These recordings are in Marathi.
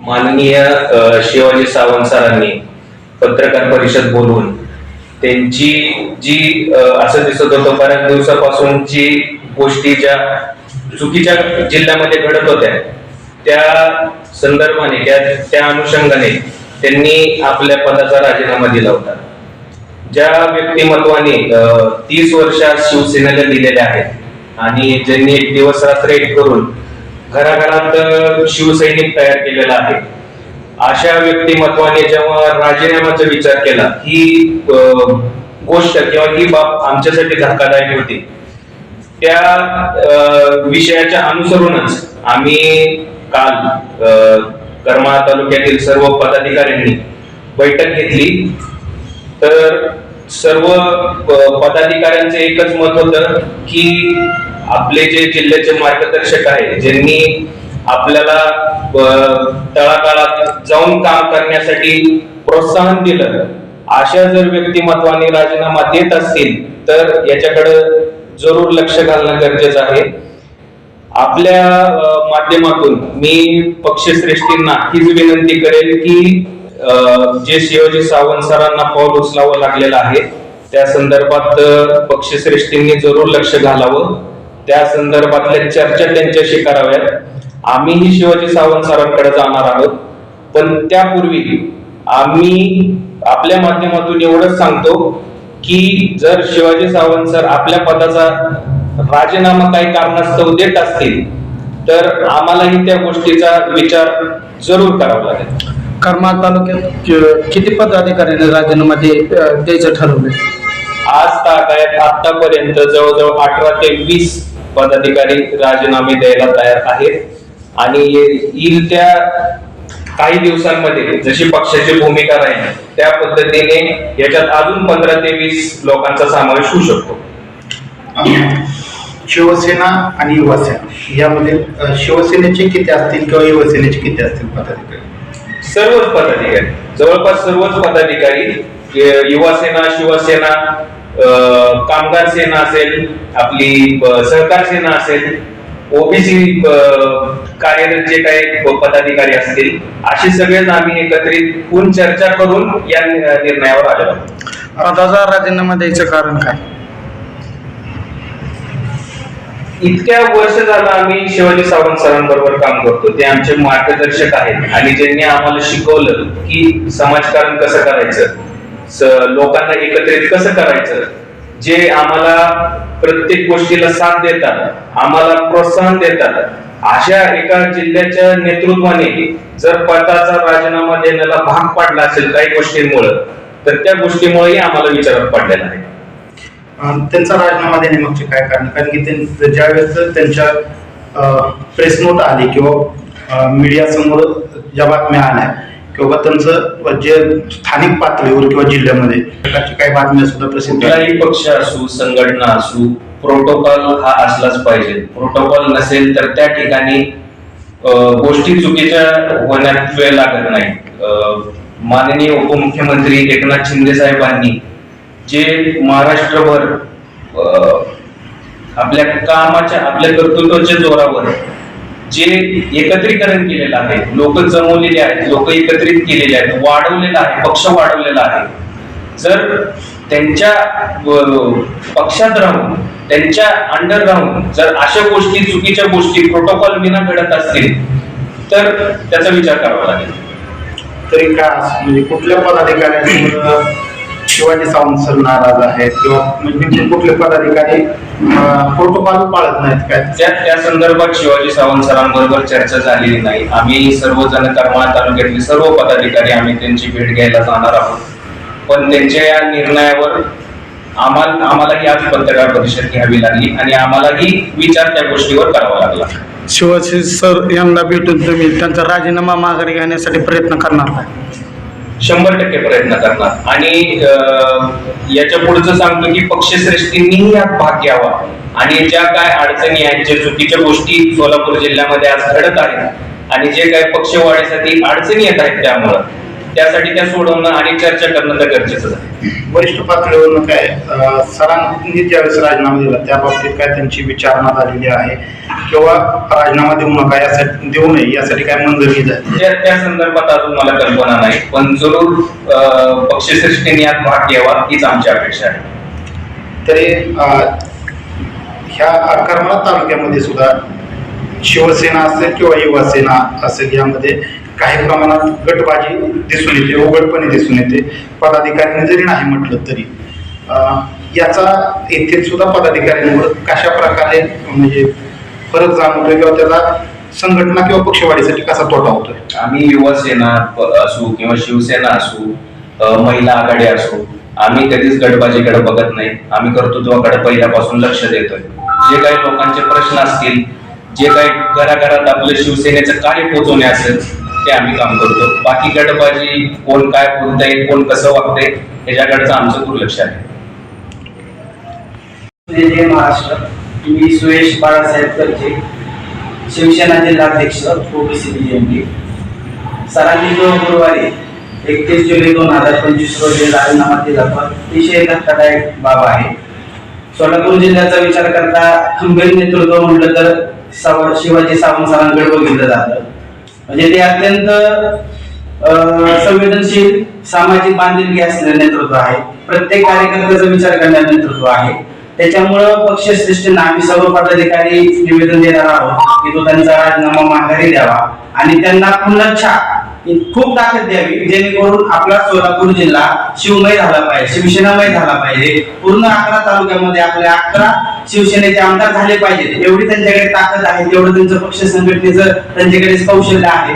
माननीय शिवाजी सावंत सरांनी पत्रकार परिषद बोलून त्यांची जी असं दिसत होतं बऱ्याच दिवसापासून जी गोष्टी ज्या चुकीच्या जिल्ह्यामध्ये घडत होत्या त्या संदर्भाने त्या त्या अनुषंगाने त्यांनी आपल्या पदाचा राजीनामा दिला होता. ज्या व्यक्तिमत्वाने तीस वर्षात शिवसेनेला दिलेल्या आहेत आणि ज्यांनी एक दिवस रात्र एक करून घराघरात शिवसैनिक तयार केलेला आहे. अशा व्यक्तिमत्वाने जेव्हा राजीनाम्याचा विचार केला ही गोष्ट किंवा ही बाब आमच्यासाठी धक्कादायक होती. त्या विषयाच्या अनुसरूनच आम्ही काल अ, करमाळा तालुक्यातील सर्व पदाधिकाऱ्यांनी बैठक घेतली. तर सर्व पदाधिकाऱ्यांचं एकच मत होतं की आपले जे जिल्ह्याचे मार्गदर्शक आहेत ज्यांनी आपल्याला अ, तळागाळात जाऊन काम करण्यासाठी प्रोत्साहन दिलं अशा जर व्यक्तिमत्वाने राजीनामा देत असतील तर याच्याकडे जरूर लक्ष घालणं गरजेचं आहे. आपल्या माध्यमातून मी पक्षश्रेष्ठींना हीच विनंती करेल की जे शिवाजी सावंत सरांना पाऊल उचलावं लागलेलं आहे त्या संदर्भात पक्षश्रेष्ठींनी जरूर लक्ष घालावं. त्या संदर्भातल्या चर्चा त्यांच्याशी कराव्यात. आम्हीही शिवाजी सावंत सरांकडे जाणार आहोत. पण त्यापूर्वी आम्ही आपल्या माध्यमातून एवढंच सांगतो की जर शिवाजी सावंत सर आपल्या पदाचा राजीनामा काही कारणास्तव देत असतील तर आम्हालाही त्या गोष्टीचा विचार जरूर करावा लागेल. करमाळ तालुक्यात किती पदाधिकाऱ्यांनी राजीनामा द्यायचं ठरवलंय? आज तागायत आतापर्यंत जवळजवळ अठरा ते वीस पदाधिकारी राजीनामे द्यायला तयार आहेत. आणि ये- येईल त्या काही दिवसांमध्ये जशी पक्षाची भूमिका राहील त्या पद्धतीने याच्यात अजून पंधरा ते वीस लोकांचा समावेश होऊ शकतो. शिवसेना आणि युवासेना यामध्ये शिवसेनेचे किती असतील किंवा युवसेनेचे किती असतील पदाधिकारी? सर्वच पदाधिकारी. जवळपास सर्वच पदाधिकारी युवासेना शिवसेना कामगार सेना असेल आपली सहकार सेना असेल ओबीसी कार्यरत जे काही पदाधिकारी असतील असे सगळेच आम्ही एकत्रित होऊन चर्चा करून या निर्णयावर आलेलो आहोत. पदाचा राजीनामा द्यायचं कारण काय इतक्या वर्ष झालं आम्ही शिवाजी सावंत सरांबरोबर काम करतो ते आमचे मार्गदर्शक आहेत आणि ज्यांनी आम्हाला शिकवलं की समाजकारण कसं करायचं लोकांना एकत्रित कसं करायचं? जे आम्हाला प्रत्येक गोष्टीला साथ देतात आम्हाला प्रोत्साहन देतात. अशा एका जिल्ह्याच्या नेतृत्वाने जर पदाचा राजीनामा देण्याला भाग पडला असेल काही गोष्टींमुळे तर त्या गोष्टीमुळेही आम्हाला विचारात पडलेला आहे. त्यांचा राजीनामा देण्यामागचे काय कारण? कारण की ज्यावेळेस त्यांच्या प्रेस नोट आली किंवा मीडिया समोर ज्या बातम्या आल्या किंवा त्यांचं जे स्थानिक पातळीवर किंवा जिल्ह्यामध्ये प्रकारची काही बातम्या सुद्धा प्रसिद्ध काही कुठलाही पक्ष असू संघटना असू प्रोटोकॉल हा असलाच पाहिजे. प्रोटोकॉल नसेल तर त्या ठिकाणी गोष्टी चुकीच्या होण्यात वेळ लागत नाही. माननीय उपमुख्यमंत्री एकनाथ शिंदे साहेबांनी जे महाराष्ट्रभर आपल्या कामाच्या आपल्या कर्तृत्वाच्या जोरावर जे एकत्रीकरण केलेलं आहे लोक जमवलेले आहेत लोक एकत्रित केलेले आहेत वाढवलेलं आहे पक्ष वाढवलेला आहे. जर त्यांच्या पक्षात राहून त्यांच्या अंडर राहून जर अशा गोष्टी चुकीच्या गोष्टी प्रोटोकॉल विना घडत असतील तर त्याचा विचार करावा लागेल. तरी का म्हणजे कुठल्या पदाधिकाऱ्यांवर शिवाजी सावंत सर नाराज आहेत? किंवा म्हणजे कुठले पदाधिकारी प्रोटोकॉल पाळत नाहीत काय? त्या त्या संदर्भात शिवाजी सावंत सरांबरोबर चर्चा झालेली नाही. आम्ही सर्वजण करमाळा तालुक्यातले सर्व पदाधिकारी आम्ही त्यांची भेट घ्यायला जाणार आहोत. पण त्यांच्या या निर्णयावर आम्हाला आम्हालाही आज पत्रकार परिषद घ्यावी लागली आणि आम्हालाही विचार त्या गोष्टीवर करावा लागला. शिवाजी सर यांना भेटून तुम्ही त्यांचा राजीनामा माघारी घेण्यासाठी प्रयत्न करणार काय शंभर टक्के प्रयत्न करणार. आणि अं, याच्या पुढचं सांगतो की पक्षश्रेष्ठींनीही यात भाग घ्यावा. आणि ज्या काय अडचणी आहेत ज्या चुकीच्या गोष्टी सोलापूर जिल्ह्यामध्ये आज घडत आहेत आणि जे काय पक्षवाढीसाठी अडचणी येत आहेत त्यामुळं त्यासाठी त्या सोडवणं आणि चर्चा करणं तर गरजेचं आहे वरिष्ठ पातळीवरून काय सरांनी ज्यावेळेस राजीनामा दिला त्या बाबतीत काय त्यांची विचारणा झालेली आहे? किंवा राजीनामा देऊ नका यासाठी देऊ नये यासाठी काय मंजुरी झाली त्या त्या संदर्भात अजून मला कल्पना नाही पण जरूर अं, पक्षश्रेष्ठींनी यात भाग घ्यावा हीच आमची अपेक्षा आहे. तरी अं, ह्या करमाळा तालुक्यामध्ये सुद्धा शिवसेना असेल किंवा युवासेना असेल यामध्ये काही प्रमाणात गटबाजी दिसून येते उघडपणे दिसून येते. पदाधिकाऱ्यांनी जरी नाही म्हटलं तरी अं, याचा येथील सुद्धा पदाधिकाऱ्यांवर कशा प्रकारे म्हणजे फरक जाणवतोय किंवा त्याला संघटना किंवा पक्षवाढीसाठी कसा तोटा होतोय? आम्ही युवा सेना प- असू किंवा शिवसेना असू अ, महिला आघाडी असू आम्ही कधीच गटबाजीकडे बघत नाही. आम्ही कर्तृत्वाकडे पहिल्यापासून लक्ष देतोय. जे काही लोकांचे प्रश्न असतील जे काही घराघरात आपलं शिवसेनेचं कार्य पोहोचवणे असेल ते आम्ही काम करतो. बाकी गटबाजी कोण काय बोलतंय कोण कसं वागतंय ह्याच्याकडचं आमचं दुर्लक्ष आहे. जय जय महाराष्ट्र मी सुरेश बाळासाहेब करचे शिवसेना जिल्हाध्यक्ष ओबीसी बीजेपी सरांनी जो गुरुवारी एकतीस जुलै दोन हजार पंचवीस रोजी राजीनामा दिला तो अतिशय धक्कादायक बाब आहे. सोलापूर जिल्ह्याचा विचार करता खंबीर नेतृत्व म्हटलं तर साव- शिवाजी सावंत सरांकडे बघितलं जातं. म्हणजे ते अत्यंत संवेदनशील सामाजिक बांधिलकी असलेलं नेतृत्व आहे. प्रत्येक कार्यकर्त्याचा विचार करणारं नेतृत्व आहे. त्याच्यामुळं पक्षश्रेष्ठींना आम्ही सर्व पदाधिकारी निवेदन देणार आहोत. की तो त्यांचा राजीनामा माघारी द्यावा. आणि त्यांना पुन्हा खूप ताकद द्यावी जेणेकरून आपला सोलापूर जिल्हा शिवमय झाला पाहिजे शिवसेनामय झाला पाहिजे. पूर्ण अकरा तालुक्यामध्ये आपल्या अकरा शिवसेनेचे आमदार झाले पाहिजेत. एवढी त्यांच्याकडे ताकद आहे तेवढं त्यांचं पक्ष संघटनेचं त्यांच्याकडे कौशल्य आहे.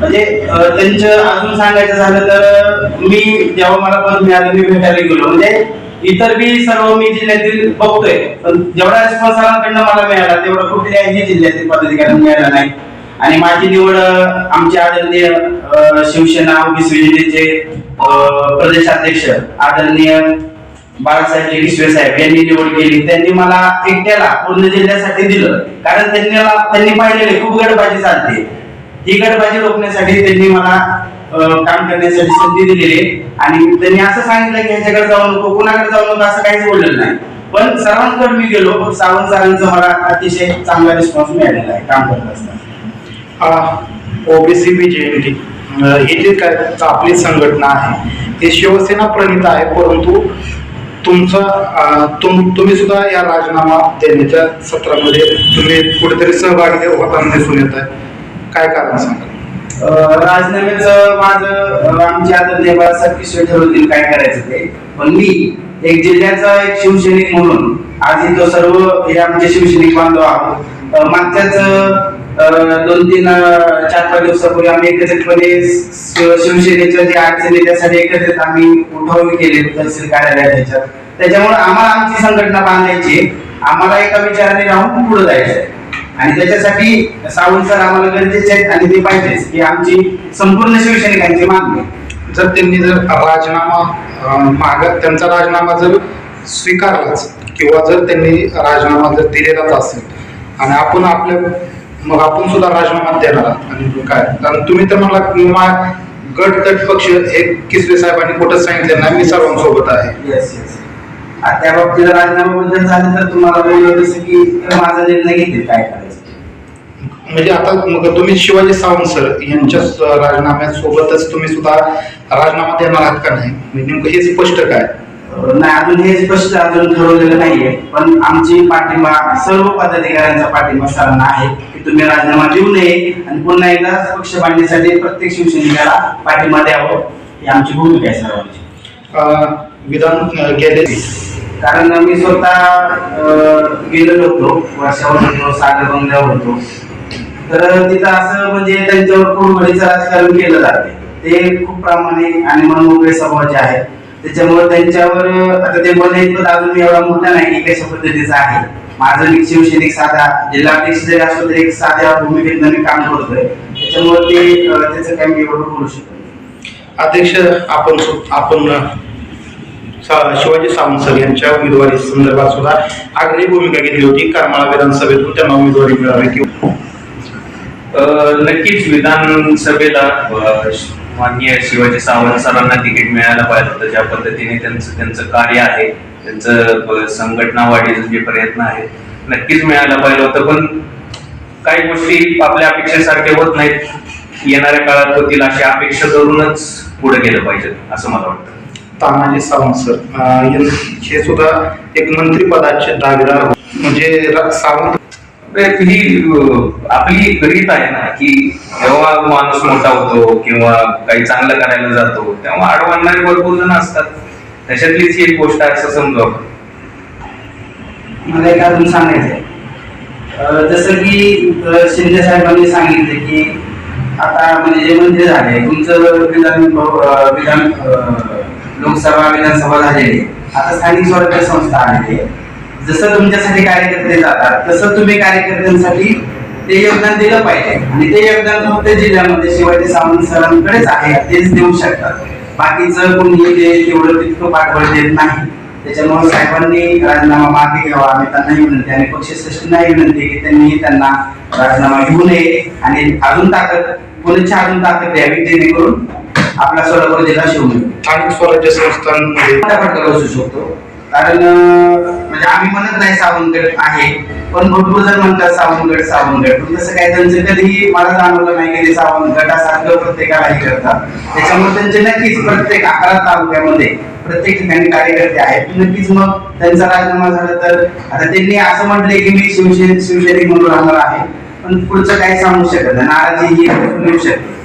म्हणजे त्यांचं अजून सांगायचं झालं तर मी जेव्हा मला पद मिळालं मी भेटायला गेलो. म्हणजे इतर बी सर्व मी जिल्ह्यातील बघतोय. पण जेवढा रिस्पॉन्स सरांकडनं मला मिळाला तेवढा कुठल्याही जिल्ह्यातील पदाधिकाऱ्यांना मिळाला नाही. आणि माझी निवड अं, आमचे आदरणीय शिवसेना ओबीसी प्रदेशाध्यक्ष आदरणीय बाळासाहेब जगदीश्वर साहेब यांनी निवड केली त्यांनी मला एकट्याला पूर्ण जिल्ह्यासाठी दिलं. कारण त्यांनी त्यांनी पाहिलेले खूप गडबाजी चालते. ही गडबाजी रोखण्यासाठी त्यांनी मला काम करण्यासाठी संधी दिलेली आणि त्यांनी असं सांगितलं की ह्याच्याकडे जाऊ नको कोणाकडे जाऊ नको असं काहीच बोललेलं नाही. पण सर्वांकडे मी गेलो सावंत सरांचा मला अतिशय चांगला रिस्पॉन्स मिळालेला आहे काम करत असताना. ओबीसी बीजेपी ही जी काय आपली संघटना आहे हे शिवसेना प्रणित आहे परंतु तुमचा तुम तुम्ही सुद्धा या राजीनामा देण्याच्या सत्रामध्ये तुम्ही कुठेतरी सहभागी होताना दिसून येत आहे. काय कारण सांगा राजीनाम्याचं माझं अं, आमचे आदरणीय बाळासाहेब किशोर ठरवतील काय करायचं ते. पण मी एक जिल्ह्याचा एक शिवसैनिक म्हणून आज इथं सर्व हे आमचे शिवसैनिक बांधव आहोत. मागच्याच अं, दोन तीन चार पाच दिवसापूर्वी आम्ही एकत्रितपणे शिवसेनेच्या जे अडचणी त्यासाठी एकत्रित आम्ही उठाव केले तहसील कार्यालयात त्याच्यात त्याच्यामुळे आम्हाला आमची संघटना बांधायची आम्हाला एका विचाराने राहून पुढे जायचंय. आणि त्याच्यासाठी सावंत सर आम्हाला गरजेचे आहेत आणि ते पाहिजेच की आमची संपूर्ण शिवसैनिकांची मागणी आहे. जर त्यांनी जर राजीनामा अं, माग त्यांचा राजीनामा जर स्वीकारलाच किंवा जर त्यांनी राजीनामा जर दिलेलाच असेल आणि आपण आपल्या मग आपण सुद्धा राजीनामा देणार. आणि काय कारण तुम्ही तर मला मा- गट तट पक्ष हे किसवे साहेबांनी कुठं सांगितलं नाही मी सर्वांसोबत आहे त्या बाबतीत राजीनाम्याबद्दल झालं तर तुम्हाला जसं की माझा निर्णय घेतील काय करायचं म्हणजे आता मग तुम्ही शिवाजी सावंत सर यांच्या स- राजीनाम्यासोबतच तुम्ही सुद्धा राजीनामा देणार आहात का नाही? म्हणजे नेमकं हे स्पष्ट काय? नाही अजून हे स्पष्ट अजून ठरवलेलं नाहीये. पण आमची पाठिंबा सर्व पदाधिकाऱ्यांचा पाठिंबा सरांना आहे की तुम्ही राजीनामा देऊ नये आणि पुन्हा एकदा पक्ष बांधण्यासाठी प्रत्येक शिवसैनिकाला पाठिंबा द्यावं ही आमची भूमिका आहे सर्वांची. अं, विधान गेले कारण मी स्वतः अं, गेलेलो होतो. वर्षावर होतो सागर बंगल्यावर होतो. तर तिथं असं म्हणजे त्यांच्यावर कुरघोडीचं राजकारण केलं जाते ते खूप प्रामाणिक आणि मनमोकळे स्वभावाचे आहेत. त्याच्यामुळे त्यांच्यावर आता ते बोलले इतपत अजून एवढा मोठा नाही की कशा पद्धतीचा आहे. माझं एक शिवसैनिक साधा जिल्हाध्यक्ष जरी असलो तरी एक साध्या भूमिकेत मी काम करतोय. त्याच्यामुळे ते त्याचं काही मी एवढं बोलू शकतो अध्यक्ष आपण आपण शिवाजी सावंत सर यांच्या उमेदवारी संदर्भात सुद्धा आग्रही भूमिका घेतली होती. करमाळा विधानसभेतून त्यांना उमेदवारी मिळावी किंवा नक्कीच विधानसभेला माननीय शिवाजी सावंत सरांना तिकीट मिळायला पाहिजे होतं. ज्या पद्धतीने त्यांचं त्यांचं कार्य आहे त्यांचं संघटना वाढीचे जे प्रयत्न आहेत नक्कीच मिळायला पाहिजे होतं. पण काही गोष्टी आपल्या अपेक्षेसारखे होत नाहीत. येणाऱ्या काळात होतील अशी अपेक्षा धरूनच पुढे गेलं पाहिजे असं मला वाटतं. तानाजी सावंत सर हे सुद्धा एक मंत्रिपदाचे दावेदार म्हणजे सावंत ही आपली रीत आहे ना की जेव्हा माणूस मोठा होतो किंवा काही चांगलं करायला जातो तेव्हा अडवणारे भरपूर जण असतात. त्याच्यातलीच ही एक गोष्ट आहे असं समजू आपण मला एक अजून सांगायचंय. जसं की शिंदे साहेबांनी सांगितले की आता म्हणजे जे मंत्री झाले तुमचं विधान विधान लोकसभा विधानसभा झालेली आहे. आता स्थानिक स्वराज्य संस्था आलेली आहे. जसं तुमच्यासाठी कार्यकर्ते जातात तसं तुम्ही कार्यकर्त्यांसाठी ते योगदान दिलं पाहिजे. आणि ते योगदान फक्त जिल्ह्यामध्ये शिवाजी सावंत सरांकडेच आहे तेच देऊ शकतात. बाकीचं कोणी ते तेवढं तितकं पाठबळ देत नाही. त्याच्यामुळे साहेबांनी राजीनामा मागे घ्यावा. आम्ही त्यांनाही विनंती आणि पक्षश्रेष्ठींनाही विनंती की त्यांनी त्यांना राजीनामा घेऊ नये. आणि अजून ताकद पुण्याची अजून ताकद द्यावी जेणेकरून आपला सोलापूर जिल्हा शिवून. स्थानिक स्वराज्य संस्थांमध्ये फटका बसू शकतो. कारण म्हणजे आम्ही म्हणत नाही सावंतगड आहे पण भरपूर जण म्हणतात सावंतगड सावंतगड पण तसं काय त्यांचं कधीही मला जाणवलं नाही की ते सावंतगडासारखं प्रत्येकाला हे करतात. त्याच्यामुळे त्यांचे नक्कीच प्रत्येक अकरा तालुक्यामध्ये प्रत्येक ठिकाणी कार्यकर्ते आहेत. नक्कीच मग त्यांचा राजीनामा झाला तर आता त्यांनी असं म्हटलंय की मी शिवसेने शिवसैनिक म्हणून राहणार आहे. पण पुढचं काही सांगू शकत नाही. नाराजी ही मिळू शकते.